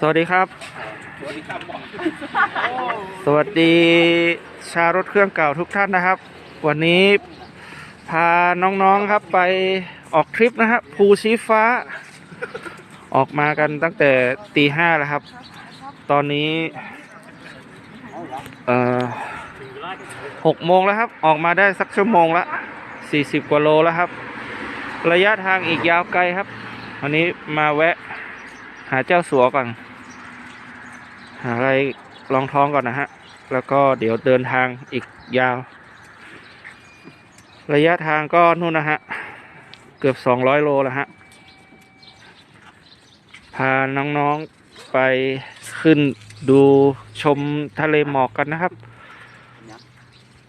สวัสดีครับสวัสดีชาวรถเครื่องเก่าทุกท่านนะครับ วันนี้พาน้องๆครับไปออกทริปนะครับภูชีฟ้า ออกมากันตั้งแต่ตีห้าแล้วครับ ตอนนี้เอ่อหกโมงแล้วครับ ออกมาได้สักชั่วโมงละสี่สิบกว่าโลแล้วครับ ระยะทางอีกยาวไกลครับ วันนี้มาแวะหาเจ้าสัวก่อน หาอะไรรองท้องก่อนนะฮะ แล้วก็เดี๋ยวเดินทางอีกยาว ระยะทางก็นู่นนะฮะ เกือบสองร้อยโลแล้วฮะ พาน้องๆไปขึ้นดูชมทะเลหมอกกันนะครับ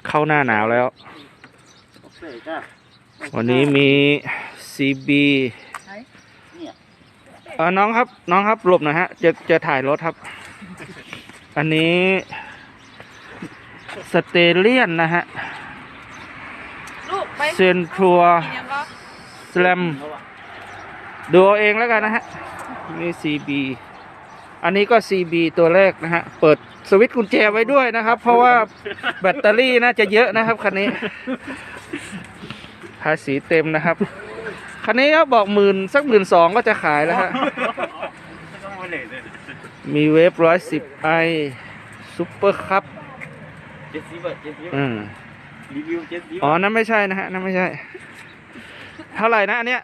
เข้าหน้าหนาวแล้ว วันนี้มี CB เออน้องครับ น้องครับหลบหน่อยฮะ จะจะถ่ายรถครับ อันนี้สเตเลียนนะฮะ ลูกไปเซนทรัวกินยังก็สแลมดูเอาเองแล้วกันนะฮะ นี่ CB อันนี้ก็ CB ตัวแรกนะฮะ เปิดสวิตช์กุญแจไว้ด้วยนะครับ เพราะว่าแบตเตอรี่น่าจะเยอะนะครับคันนี้ ภาษีเต็มนะครับ คันนี้ก็บอกหมื่นสักหมื่นสองก็จะขายแล้วฮะมีเวฟร้อยสิบไอซุปเปอร์คัพเจ็ดสิบอะเจ็ดสิบอืมรีวิวเจ็ดสิบอ๋อ นั่นไม่ใช่นะฮะ นั่นไม่ใช่ เท่าไหร่นะอันเนี้ย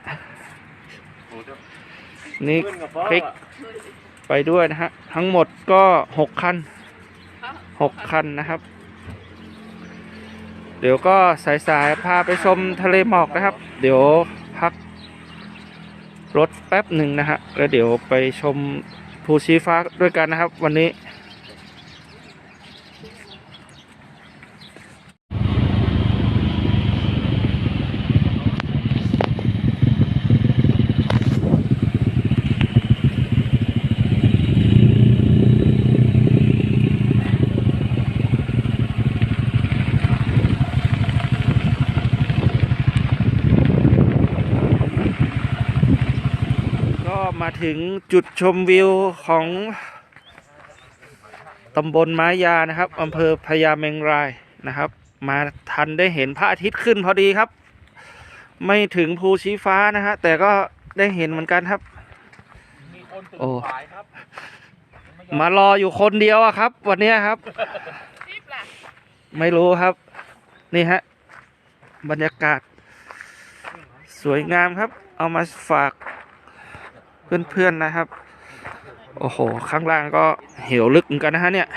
นี่คลิกไปด้วยนะฮะ ทั้งหมดก็หกคันหกคันนะครับ เดี๋ยวก็สายๆพาไปชมทะเลหมอกนะครับ เดี๋ยวพักรถแป๊บหนึ่งนะฮะ แล้วเดี๋ยวไปชม ภูชีฟ้าด้วยกันนะครับ วันนี้ ก็มา ถึงจุดชมวิวของตำบลไม้ยานะครับอำเภอพญาเมงรายนะครับ มาทันได้เห็นพระอาทิตย์ขึ้นพอดีครับ ไม่ถึงภูชีฟ้านะฮะแต่ก็ได้เห็นเหมือนกันครับ โอ้มารออยู่คนเดียวอะครับ วันนี้ครับ ไม่รู้ครับ นี่ฮะ บรรยากาศ สวยงามครับ เอามาฝาก เพื่อนๆนะครับ โอ้โห ข้างล่างก็เหวลึกเหมือนกันนะฮะเนี่ย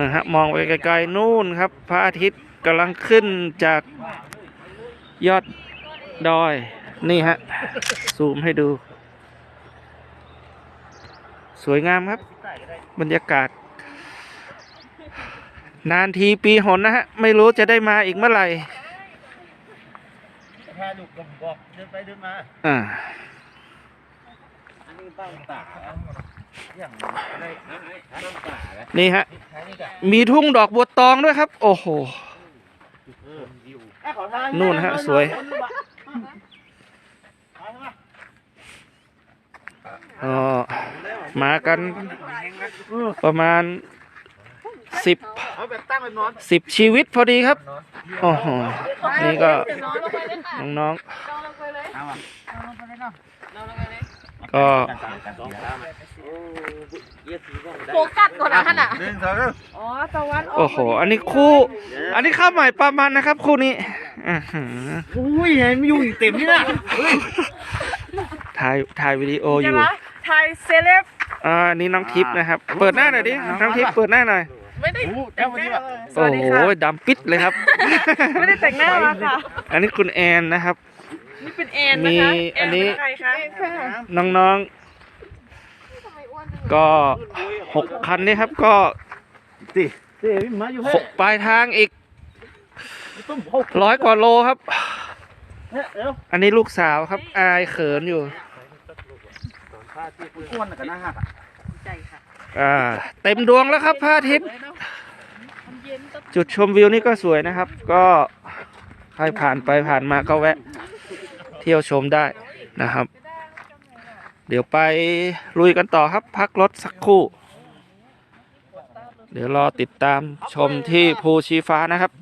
นะฮะมองไปไกลๆนู่นครับ พระอาทิตย์กำลังขึ้นจากยอดดอย นี่ฮะ ซูมให้ดู สวยงามครับ บรรยากาศ นานทีปีหนนะฮะ ไม่รู้จะได้มาอีกเมื่อไหร่พาลูกผมบอกเดินไปเดินมา อ่าอั นนี้บ้านป่าอย่างอะไรน้ำป่าเลยนี่ฮะใช้นี่กะมีทุ่งดอกบัวตองด้วยครับ โอ้โหวิวนู่นฮะ สวยก็มากันประมาณสิบเอาแบบตั้งเป็นนอนสิบชีวิตพอดีครับ โอ้โห นี่ก็เดี๋ยวนอนลงไปเลยค่ะน้องนอนลงไปเลยเอาอะนอนลงไปเลยเนาะนอนลงไปเลยๆ ก็สองสามโอ้เยี่ยสีก็ได้โฟกัสก่อนนะท่านอะหนึ่งสองสามอ๋อตะวันโอ้โห อันนี้คู่ อันนี้ข้าวใหม่ประมาณนะครับ คู่นี้อื้อหืออุ้ยเห็นอยู่เต็มนี่นะถ่ายถ่ายวิดีโออใช่ยู่ไหมไทยเซเลบอ่านี่น้องทิพย์นะครับ เปิดหน้าหน่อยดิน้องทิพย์เปิดหน้าหน่อยไม่ได้โอ้เจ้าวันนี้แบบสโอ้วัสดีโหค่ะดำปิดเลยครับ ไม่ได้แต่งหน้ามาค่ะ อันนี้คุณแอนนะครับ นี่เป็นแอนนะคะมีอันนี้ แเป็ใครคะน้องๆ ก็หกคันนี้ครับก็สิเสียมาอยู่หกปลายทางอีกต้มหกร้อยกว่าโลครับ เนี่ยเดี๋ยวอันนี้ลูกสาวครับ อายเขินอยู่ก้วนกันนะฮะใจค่ะอ่า เต็มดวงแล้วครับพระอาทิตย์ มันเย็นต้องจุดชมวิวนี่ก็สวยนะครับ ก็ใครผ่านไปผ่านมาก็แวะ เที่ยวชมได้นะครับ เดี๋ยวไปลุยกันต่อครับพักรถสักครู่ เดี๋ยวรอติดตามชมที่ภูชีฟ้านะครับ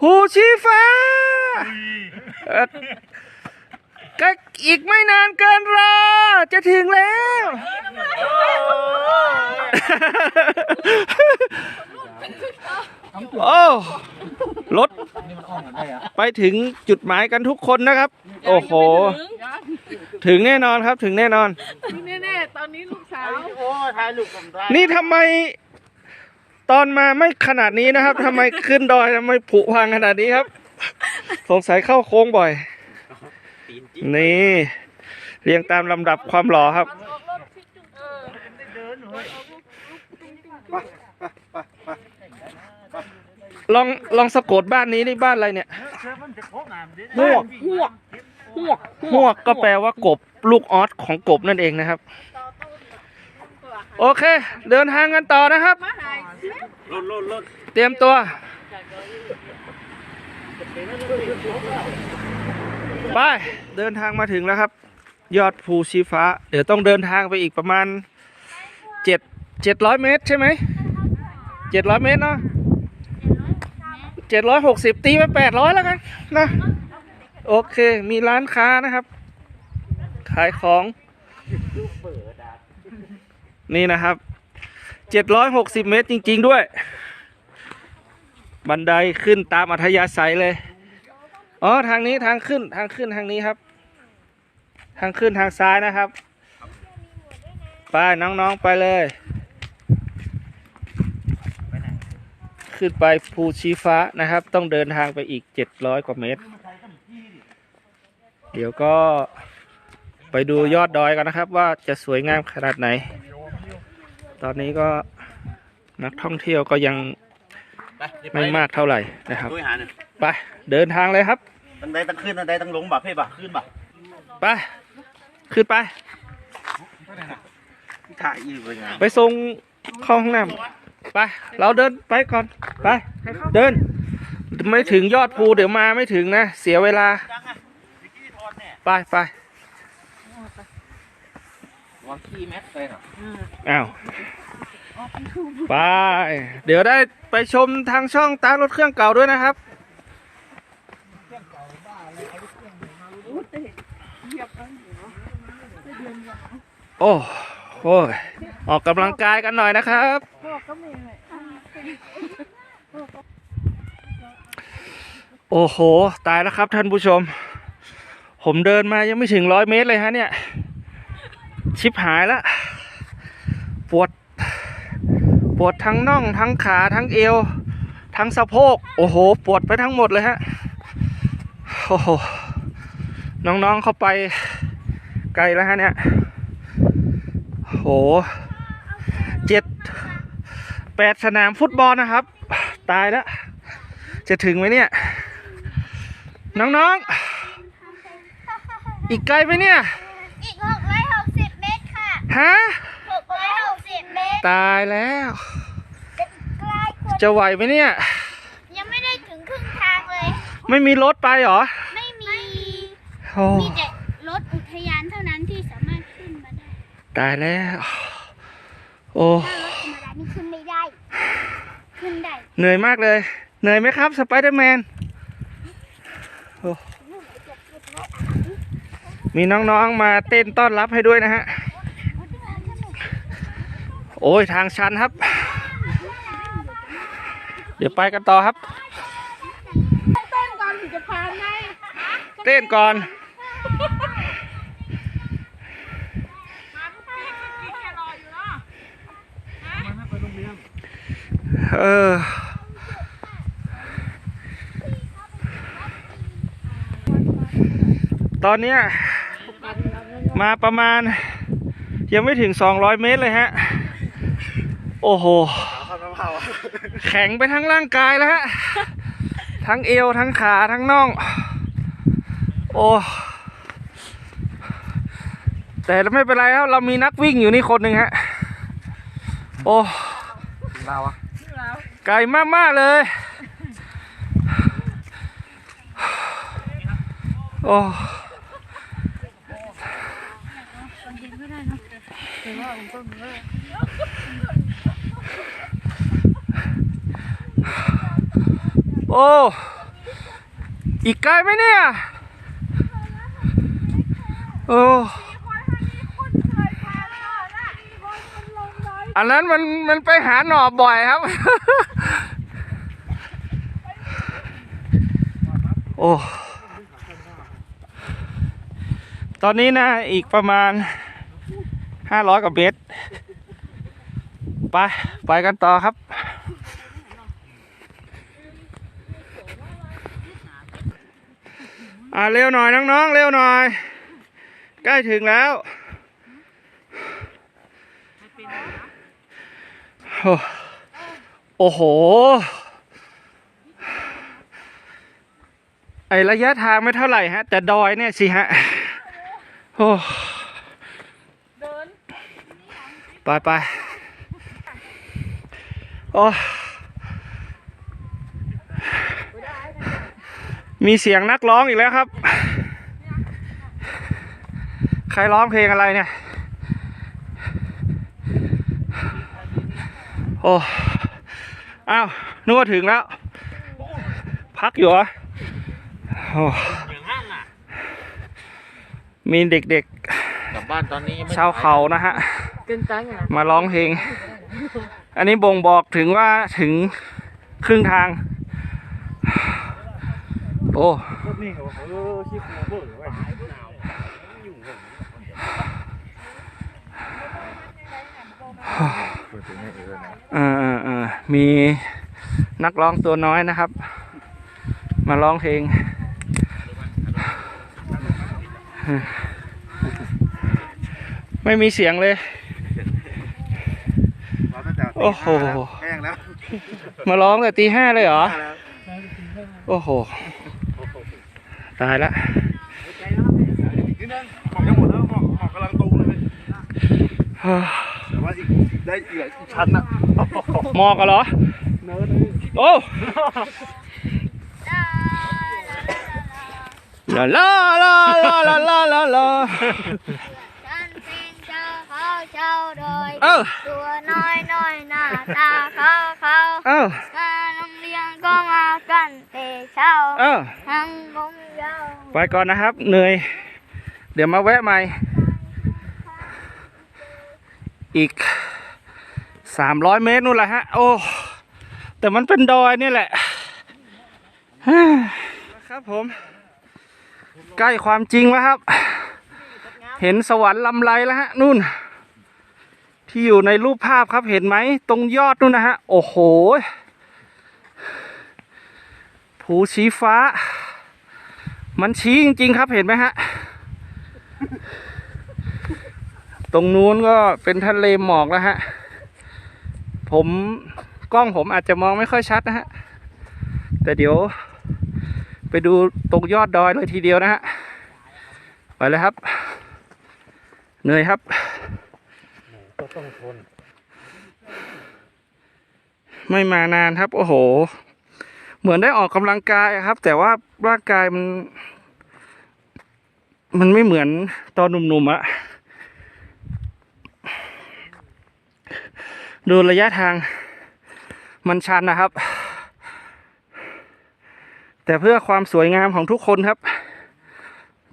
ภูชีฟ้าเอ่อก็อีกไม่นานเกินรอ จะถึงแล้ว โอ้รถนี่มันอ้อมกันได้อะไปถึงจุดหมายกันทุกคนนะครับ โอ้โห ถึงแน่นอนครับถึงแน่นอนนี่แน่ๆ ตอนนี้ลูกสาวโอ้ถ่ายรูปกับถ่ายนี่ทำไม ตอนมาไม่ขนาดนี้นะครับทำไมขึ้นดอยทำไมผุพังขนาดนี้ครับ สงสัยเข้าโค้งบ่อย นี่ เรียงตามลำดับความหล่อครับ ลองลองสะกดบ้านนี้นี่บ้านอะไรเนี่ยหวกหวกหวกหวกก็แปลว่ากบลูกออสของกบนั่นเองนะครับ โอเค เดินทางกันต่อนะครับรถรถรถเตรียมตัว ไป เดินทางมาถึงแล้วครับ ยอดภูชีฟ้า เดี๋ยวต้องเดินทางไปอีกประมาณเจ็ดเจ็ดร้อยเมตรใช่ไหมเจ็ดร้อยเมตรเนาะเจ็ดร้อยหกสิบตีไปแปดร้อยแล้วกันนะ โอเค มีร้านค้านะครับ ขายของ นี่นะครับเจ็ดร้อยหกสิบเมตรจริง ๆด้วย บันไดขึ้นตามอัธยาศัยเลย อ๋อทางนี้ทางขึ้นทางขึ้นทางนี้ครับ ทางขึ้นทางซ้ายนะครับ ไปน้องๆไปเลย ขึ้นไปภูชีฟ้านะครับ ต้องเดินทางไปอีกเจ็ดร้อยกว่าเมตร เดี๋ยวก็ไปดูยอดดอยกันนะครับ ว่าจะสวยงามขนาดไหน ตอนนี้ก็นักท่องเที่ยวก็ยังไม่มากเท่าไหร่นะครับด้วยหาเนี่ยไปเดินทางเลยครับตั้งใดตั้งขึ้นตั้งใดตั้งลงบ่เพ่บ่ขึ้นบ่ไปขึ้นไป ถ่ายอีกเลยไงไปส่งเข้าห้องน้ำไปเราเดินไปก่อนไปเดิน ไม่ถึงยอดภูเดี๋ยวมาไม่ถึงนะ เสียเวลา ไปไป วางขี้แม็กเลยเหรออ้าวไป เดี๋ยวได้ไปชมทางช่องตารถเครื่องเก่าด้วยนะครับโอ้โอ้ยออกกำลังกายกันหน่อยนะครับพ่อก็มีเลยโอ้โห ตายแล้วครับท่านผู้ชม ผมเดินมายังไม่ถึงร้อยเมตรเลยฮะเนี่ย ชิบหายแล้วปวด ปวดทั้งน่องทั้งขาทั้งเอว ทั้งสะโพก โอ้โห ปวดไปทั้งหมดเลยฮะ โอ้โห น้องๆเข้าไปไกลแล้วฮะเนี่ย โหเจ็ดแปดสนามฟุตบอลนะครับ ตายแล้ว จะถึงไหมเนี่ย น้องๆ อีกไกลไหมเนี่ย อีกหกร้อยหกสิบเมตรค่ะ ฮะหกร้อยหกสิบเมตรตายแล้วใกล้กว่าจะไหวไหมเนี่ย ยังไม่ได้ถึงครึ่งทางเลย ไม่มีรถไปเหรอ ไม่มีโอ้มีแต่รถอุทยานเท่านั้นที่สามารถขึ้นมาได้ ตายแล้ว โอ้ถ้ารถธรรมดานี่ขึ้นไม่ได้ ขึ้นได้ เหนื่อยมากเลย เหนื่อยไหมครับสไปเดอร์แมนโอ้มีน้องๆมาเต้นต้อนรับให้ด้วยนะฮะ โอ้ยทางชันครับ เดี๋ยวไปกันต่อครับ เต้นก่อนถึงจะผ่านไงเต้นก่อนมาทุกทีกินแครออยู่เนาะเออตอนเนี้ยมาประมาณยังไม่ถึง 200 เมตรเลยฮะ โอ้โหแข็งไปทั้งร่างกายแล้วฮะ ทั้งเอว ทั้งขา ทั้งน่อง โอ้ แต่ไม่เป็นไรครับ เรามีนักวิ่งอยู่นี่คนหนึ่งฮะ โอ้เราอะไกลมาก ๆ เลย โอ้ โอ้ อีกไกลไหมเนี่ย โอ้ อันนั้นมันมันไปหาหน่อบ่อยครับ โอ้ ตอนนี้นะอีกประมาณห้าร้อยกว่าเมตร ไป ไปกันต่อครับ อ่าเร็วหน่อยน้องๆเร็วหน่อย ใกล้ถึงแล้วโอ้โอ้โห ไอระยะทางไม่เท่าไหร่ฮะ แต่ดอยเนี่ยสิฮะ โอ้เดินไปไปโอ้ มีเสียงนักร้องอีกแล้วครับ ใครร้องเพลงอะไรเนี่ย โอ้อ้าวนึกว่าถึงแล้ว พักอยู่เหรอโอ้มีเด็กกลับบ้านตอนนี้ยังไม่ๆชาวเขานะฮะเกินจังอะมาร้องเพลง อันนี้บ่งบอกถึงว่าถึงครึ่งทาง โอ้นี่เขาเออชิปโมเบอร์ไว้เออเออเออมีนักร้องตัวน้อยนะครับ มาร้องเพลงไม่มีเสียงเลยโอ้โหแห้งแล้วมาร้องแต่ตีห้าเลยเหรอ โอ้โห ตายละนี่นั่นของยังหมดแล้วของของกำลังตูเลยแต่ว่าอีกได้อีกหลายชั้นน่ะหมอกอะเหรอ โอ้ลาลาลาลาลาลาลาลาฉันเป็นเจ้าเขาเจ้าโดยเอ้าตัวน้อยน้อยหน้าตาเขาเขาเอ้า การโรงเรียนก็มากันแต่เช้าเอ้าทั้งงงยาวไปก่อนนะครับ เหนื่อย เดี๋ยวมาแวะใหม่ อีกสามร้อยเมตรนู่นแหละฮะ โอ้ แต่มันเป็นดอยนี่แหละฮ่าครับผม ใกล้ความจริงแล้วครับ เห็นสวรรค์ลำไรแล้วฮะ นู่น ที่อยู่ในรูปภาพครับเห็นไหม ตรงยอดนู่นนะฮะ โอ้โห ภูชี้ฟ้า มันชี้จริง ๆ ครับเห็นไหมฮะ ตรงนู้นก็เป็นทะเลหมอกแล้วฮะ ผมกล้องผมอาจจะมองไม่ค่อยชัดนะฮะ แต่เดี๋ยว ไปดูตรงยอดดอยเลยทีเดียวนะฮะ ไปเลยครับ เหนื่อยครับก็ต้องทนไม่มานานครับ โอ้โห เหมือนได้ออกกำลังกายครับ แต่ว่าร่างกายมัน มันไม่เหมือนตอนหนุ่มๆอะดูระยะทางมันชันนะครับ แต่เพื่อความสวยงามของทุกคนครับ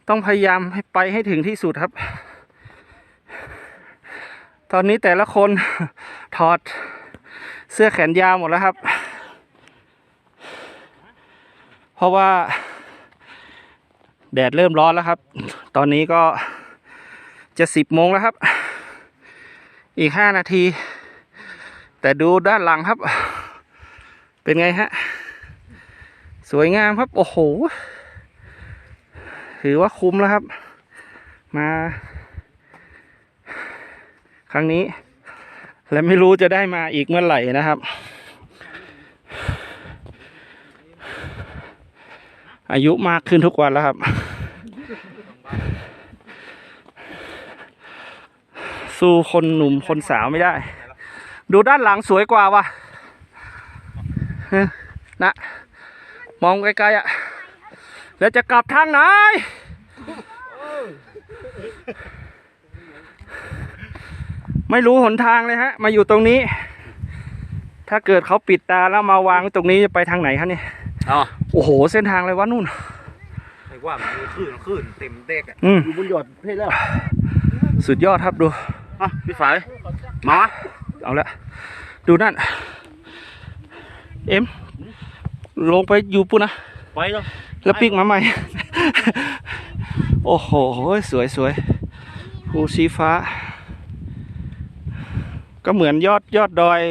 ต้องพยายามให้ไปให้ถึงที่สุดครับ ตอนนี้แต่ละคนถอดเสื้อแขนยาวหมดแล้วครับ เพราะว่า แดดเริ่มร้อนแล้วครับ ตอนนี้ก็จะสิบโมงแล้วครับ อีกห้านาที แต่ดูด้านหลังครับ เป็นไงฮะ สวยงามครับ โอ้โห ถือว่าคุ้มแล้วครับ มา ครั้งนี้ และไม่รู้จะได้มาอีกเมื่อไหร่นะครับ อายุมากขึ้นทุกวันแล้วครับ สู้คนหนุ่มคนสาวไม่ได้ ดูด้านหลังสวยกว่าวะนะ มองไกลๆอะ่ะ แล้วจะกลับทางไหนไม่รู้หนทางเลยฮะ มาอยู่ตรงนี้ ถ้าเกิดเขาปิดตาแล้วมาวางตรงนี้จะไปทางไหนครับเนี่ย อ๋อโอ้โห เส้นทางอะไรวะนู่นไอ้ว่ามันมีคลื่นคลื่นเต็มเด็กอะอืมอยู่บนยอดเพศแล้วสุดยอดครับดูอะพี่ฝ่ายมาเอาละดูนั่น เอ็ม ลงไปอยู่ปุ่นนะไปแล้วแล้วปิกมาใหม่ โอ้โห สวยสวยภูชีฟ้า ก็เหมือนยอดยอดดอย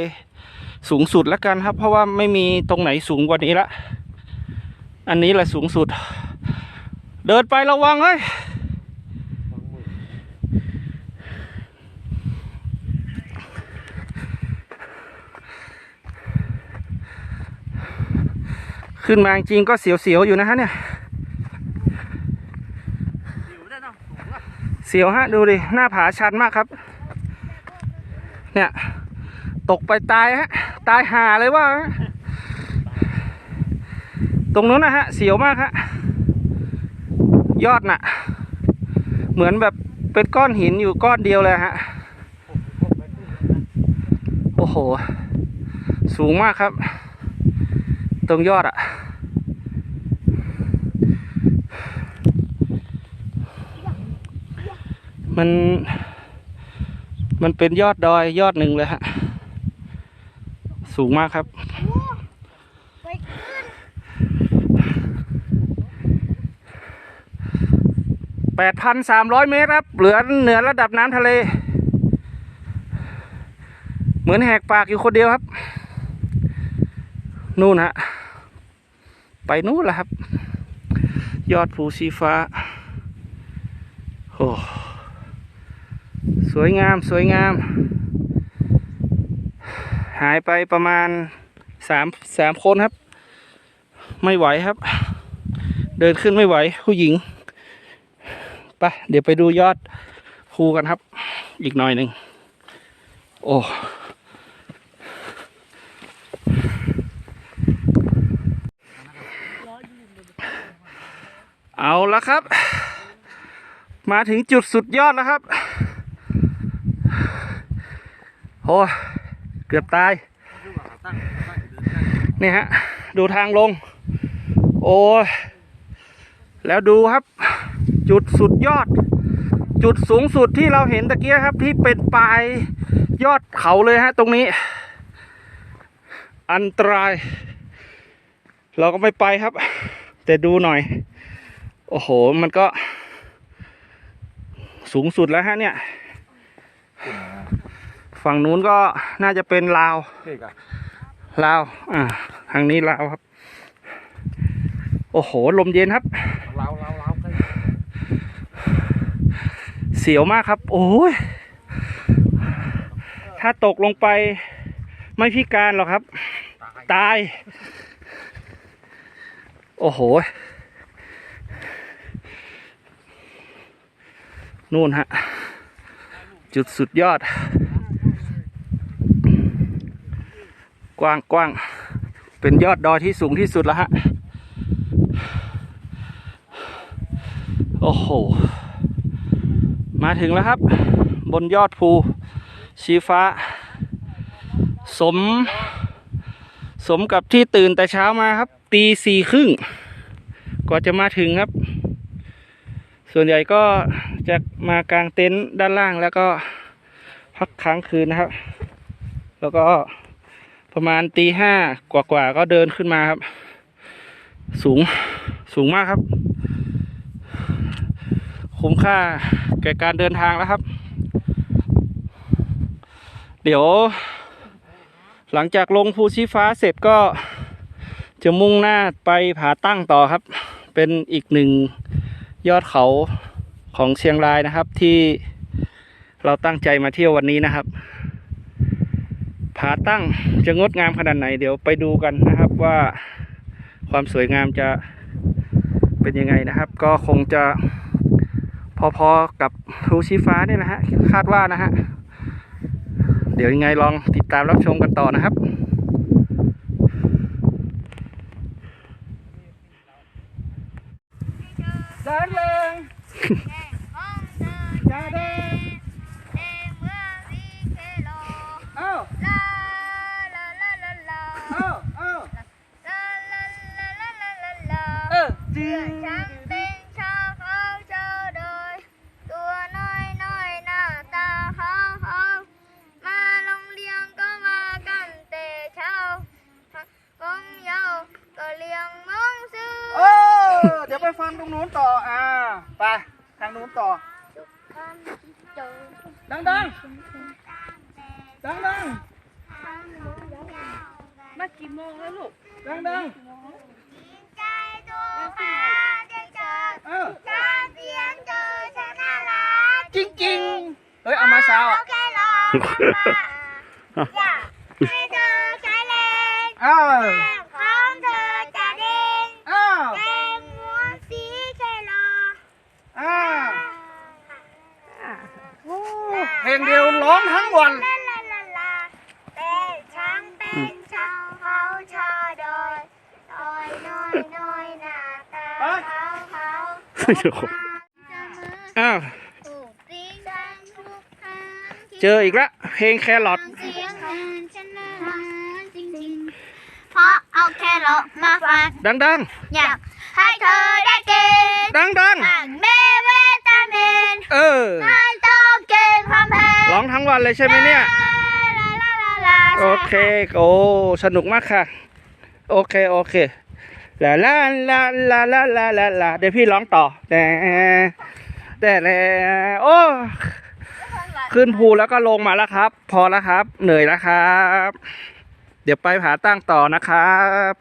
สูงสุดแล้วกันครับ เพราะว่าไม่มีตรงไหนสูงกว่านี้ละ อันนี้แหละสูงสุด เดินไประวังเฮ้ยขึ้นมาจริงก็เสียวๆอยู่นะฮะเนี่ย เสียวฮะดูดิ หน้าผาชันมากครับ เนี่ย ตกไปตายฮะ ตายหาเลยว่า ตรงนู้นนะฮะ เสียวมากฮะ ยอดน่ะ เหมือนแบบเป็นก้อนหินอยู่ก้อนเดียวเลยฮะ โอ้โห สูงมากครับ ตรงยอดอะมัน มันเป็นยอดดอยยอดหนึ่งเลยฮะ สูงมากครับ 8,300 เมตรครับ เหลือเหนือระดับน้ำทะเล เหมือนแหกปากอยู่คนเดียวครับ นู่นฮะ ไปนู่นละครับ ยอดภูสีฟ้า โอ้สวยงามสวยงาม หายไปประมาณสามสามคนครับ ไม่ไหวครับ เดินขึ้นไม่ไหวผู้หญิง ไปเดี๋ยวไปดูยอดภูกันครับ อีกหน่อยหนึ่งโอ้เอาละครับ มาถึงจุดสุดยอดแล้วครับโอ้เกือบตาย นี่ฮะ ดูทางลง โอ้แล้วดูครับ จุดสุดยอด จุดสูงสุดที่เราเห็นตะเกียครับ ที่เป็นปลายยอดเขาเลยฮะ ตรงนี้ อันตราย เราก็ไม่ไปครับ แต่ดูหน่อย โอ้โห มันก็ สูงสุดแล้วฮะเนี่ย ฝั่งนู้นก็น่าจะเป็นลาวเด็กอะลาว อ่า ทางนี้ลาวครับ โอ้โห ลมเย็นครับเราเรา เสียวมากครับ โอ้ยถ้าตกลงไปไม่พิการหรอกครับตายตาย โอ้โห นู่นฮะ จุดสุดยอด กว้างกว้างเป็นยอดดอยที่สูงที่สุดแล้วฮะ โอ้โห มาถึงแล้วครับ บนยอดภูชีฟ้า สม สมกับที่ตื่นแต่เช้ามาครับ ตีสี่ครึ่งกว่าจะมาถึงครับ ส่วนใหญ่ก็จะมากางเต็นท์ด้านล่างแล้วก็พักค้างคืนนะครับ แล้วก็ประมาณตีห้ากว่าๆก็เดินขึ้นมาครับ สูงสูงมากครับ คุ้มค่าแก่การเดินทางแล้วครับ เดี๋ยว หลังจากลงภูชีฟ้าเสร็จก็จะมุ่งหน้าไปผาตั้งต่อครับ เป็นอีกหนึ่งยอดเขาของเชียงรายนะครับที่เราตั้งใจมาเที่ยววันนี้นะครับผาตั้งจะงดงามขนาดไหนเดี๋ยวไปดูกันนะครับว่าความสวยงามจะเป็นยังไงนะครับ ก็คงจะ พอๆกับรูชีฟ้าเนี่ยนะฮะคาดว่านะฮะเดี๋ยวยังไงลองติดตามรับชมกันต่อนะครับ อ เดี๋ยวไปฟังตรงนู้นต่อ อ่า ไป ทางนู้นต่อ ดังดังดังดังมากี่โมงแล้วลูก ดังดังใจดูฟ้าได้เจอเออการเสียงเจอฉันน่ารักจริงจริงๆเฮ้ย เอามาเช้าอะแค่รออยากให้เธอใช้แรงเออ แก้มของเธอจะเด้ง เออ แก้มม้วนสีแค่รอ อ่าโอ้เพล งเดียวร้องทั้งวันลาลาลาลาแต่ฉันเป็นชาวเขาชาวดอยดอยน้อยน้อยหน้าตาขาวขาวอ้าวถูกตีดังทุกครั้งเจออีกละเพลงแครอทเสียงงานฉันน่ารักจริงๆ เพราะเอาแค่เรามาฟังดังดังอยากให้เธอได้กินดังดังอ่านเมเวตามินเออไม่ ร้องทั้งวันเลยใช่ไหมเนี่ย โอเค โอ้สนุกมากค่ะ โอเค โอเคลาลาลาลาลาลาลาลาเดี๋ยวพี่ร้องต่อแต่แต่แล้โอ้ขึ้นภูแล้วก็ลงมาแล้วครับ พอแล้วครับ เหนื่อยแล้วครับ เดี๋ยวไปผาตั้งต่อนะครับ